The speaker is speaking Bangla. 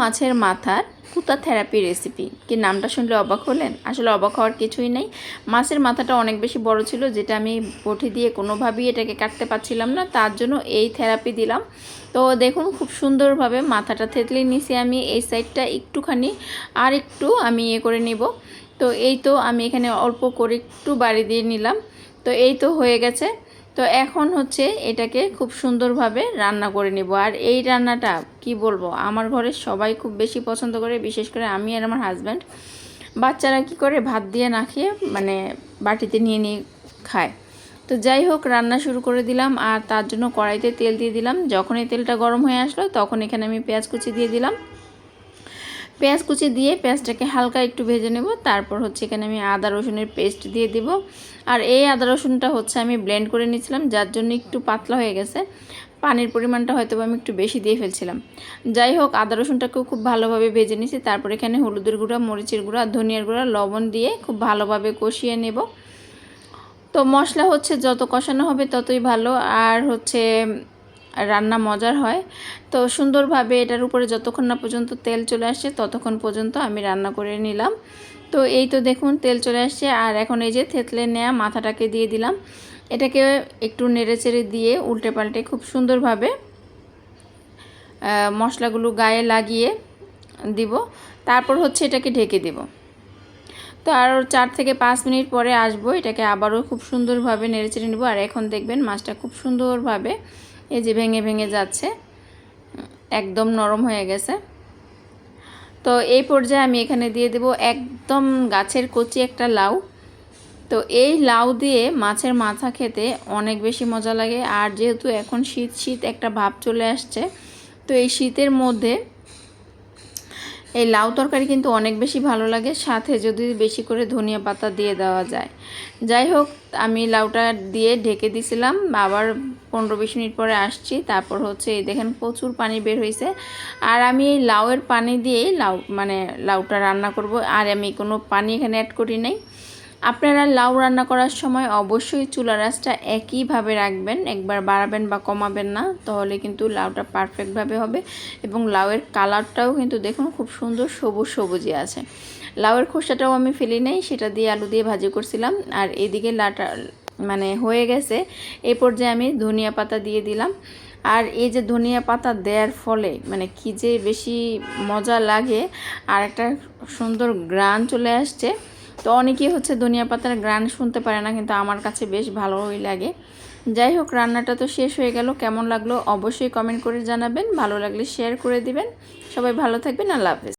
মাছের মাথার পুতা থেরাপি রেসিপি কি নামটা শুনলে অবাক হলেন? আসলে অবাক হওয়ার কিছুই নেই। মাছের মাথাটা অনেক বেশি বড় ছিল, যেটা আমি বটি দিয়ে কোনোভাবেই এটাকে কাটতে পারছিলাম না, তার জন্য এই থেরাপি দিলাম। তো দেখুন, খুব সুন্দরভাবে মাথাটা থেতলে নিছি আমি, এই সাইডটা একটুখানি আর একটু আমি ইয়ে করে নিব। তো এই তো আমি এখানে অল্প করে একটু বাড়ি দিয়ে নিলাম। তো এই তো হয়ে গেছে। তো এখন হচ্ছে এটাকে খুব সুন্দরভাবে রান্না করে নেব। আর এই রান্নাটা কি বলব? আমার ঘরে সবাই খুব বেশি পছন্দ করে, বিশেষ করে আমি আর আমার হাজব্যান্ড বাচ্চারা কি করে? ভাত দিয়ে না খেয়ে মানে বাটিতে নিয়ে নিয়ে খায়। তো যাই হোক, রান্না শুরু করে দিলাম আর তার জন্য কড়াইতে তেল দিয়ে দিলাম। যখন এই তেলটা গরম হয়ে আসলো তখন এখানে আমি পেঁয়াজ কুচি দিয়ে দিলাম। পেঁয়াজ কুচি দিয়ে পেঁয়াজটাকে হালকা একটু ভেজে নেব। তারপর হচ্ছে এখানে আমি আদা রসুনের পেস্ট দিয়ে দিব। আর এই আদা রসুনটা হচ্ছে আমি ব্লেন্ড করে নিয়েছিলাম, যার জন্য একটু পাতলা হয়ে গেছে। পানির পরিমাণটা হয়তো আমি একটু বেশি দিয়ে ফেলছিলাম। যাই হোক, আদা রসুনটাকেও খুব ভালোভাবে ভেজে নিয়েছি। তারপর এখানে হলুদের গুঁড়া, মরিচের গুঁড়া, ধনিয়ার গুঁড়া, লবণ দিয়ে খুব ভালোভাবে কষিয়ে নেব। তো মশলা হচ্ছে যত কষানো হবে ততই ভালো। আর হচ্ছে রান্না মজার হয়। তো সুন্দরভাবে এটার উপরে যতক্ষণ না পর্যন্ত তেল চলে আসছে, ততক্ষণ পর্যন্ত আমি রান্না করে নিলাম। তো এই তো দেখুন, তেল চলে আসছে। আর এখন এই যে থেতলে নেয়া মাথাটাকে দিয়ে দিলাম। এটাকে একটু নেড়ে চেড়ে দিয়ে উল্টে পাল্টে খুব সুন্দরভাবে মশলাগুলো গায়ে লাগিয়ে দিব। তারপর হচ্ছে এটাকে ঢেকে দেব। তো আর চার থেকে পাঁচ মিনিট পরে আসব। এটাকে আবারও খুব সুন্দরভাবে নেড়ে চেড়ে নেব। আর এখন দেখবেন মাছটা খুব সুন্দরভাবে এই যে ভেঙে ভেঙে যাচ্ছে। একদম নরম হয়ে গেছে। তো এই পর্যায়ে আমি এখানে দিয়ে দেব একদম গাছের কচি একটা লাউ। তো এই লাউ দিয়ে মাছের মাথা খেতে অনেক বেশি মজা লাগে। আর যেহেতু এখন শীত শীত একটা ভাব চলে আসছে, তো এই শীতের মধ্যে এই লাউ তরকারি কিন্তু অনেক বেশি ভালো লাগে। সাথে যদি বেশি করে ধনিয়া পাতা দিয়ে দেওয়া যায়। যাই হোক, আমি লাউটা দিয়ে ঢেকে দিছিলাম। আবার পনেরো বিশ মিনিট পরে আসছি। তারপর হচ্ছে এই দেখেন প্রচুর পানি বের হয়েছে আর আমি এই লাউয়ের পানি দিয়েই লাউ মানে লাউটা রান্না করব। আর আমি কোনো পানি এখানে অ্যাড করি নাই। আপনারা লাউ রান্না করার সময় অবশ্যই চুলা রাসটা একইভাবে রাখবেন। একবার বাড়াবেন বা কমাবেন না, তাহলে কিন্তু লাউটা পারফেক্টভাবে হবে। এবং লাউয়ের কালারটাও কিন্তু দেখুন খুব সুন্দর সবুজ সবুজই আছে। লাউয়ের খোসাটাও আমি ফেলি নাই, সেটা দিয়ে আলু দিয়ে ভাজি করছিলাম। আর এদিকে লাটা মানে হয়ে গেছে। এই পর্যায়ে আমি ধনিয়া পাতা দিয়ে দিলাম। আর এই যে ধনিয়া পাতা দেওয়ার ফলে মানে কী যে বেশি মজা লাগে আর একটা সুন্দর গ্রান চলে আসছে। তো অনেকেই হচ্ছে ধনিয়া পাতার গ্রান শুনতে পারে না, কিন্তু আমার কাছে বেশ ভালোই লাগে। যাই হোক, রান্নাটা তো শেষ হয়ে গেল। কেমন লাগল অবশ্যই কমেন্ট করে জানাবেন। ভালো লাগলে শেয়ার করে দিবেন। সবাই ভালো থাকবেন। আল্লাহ হাফেজ।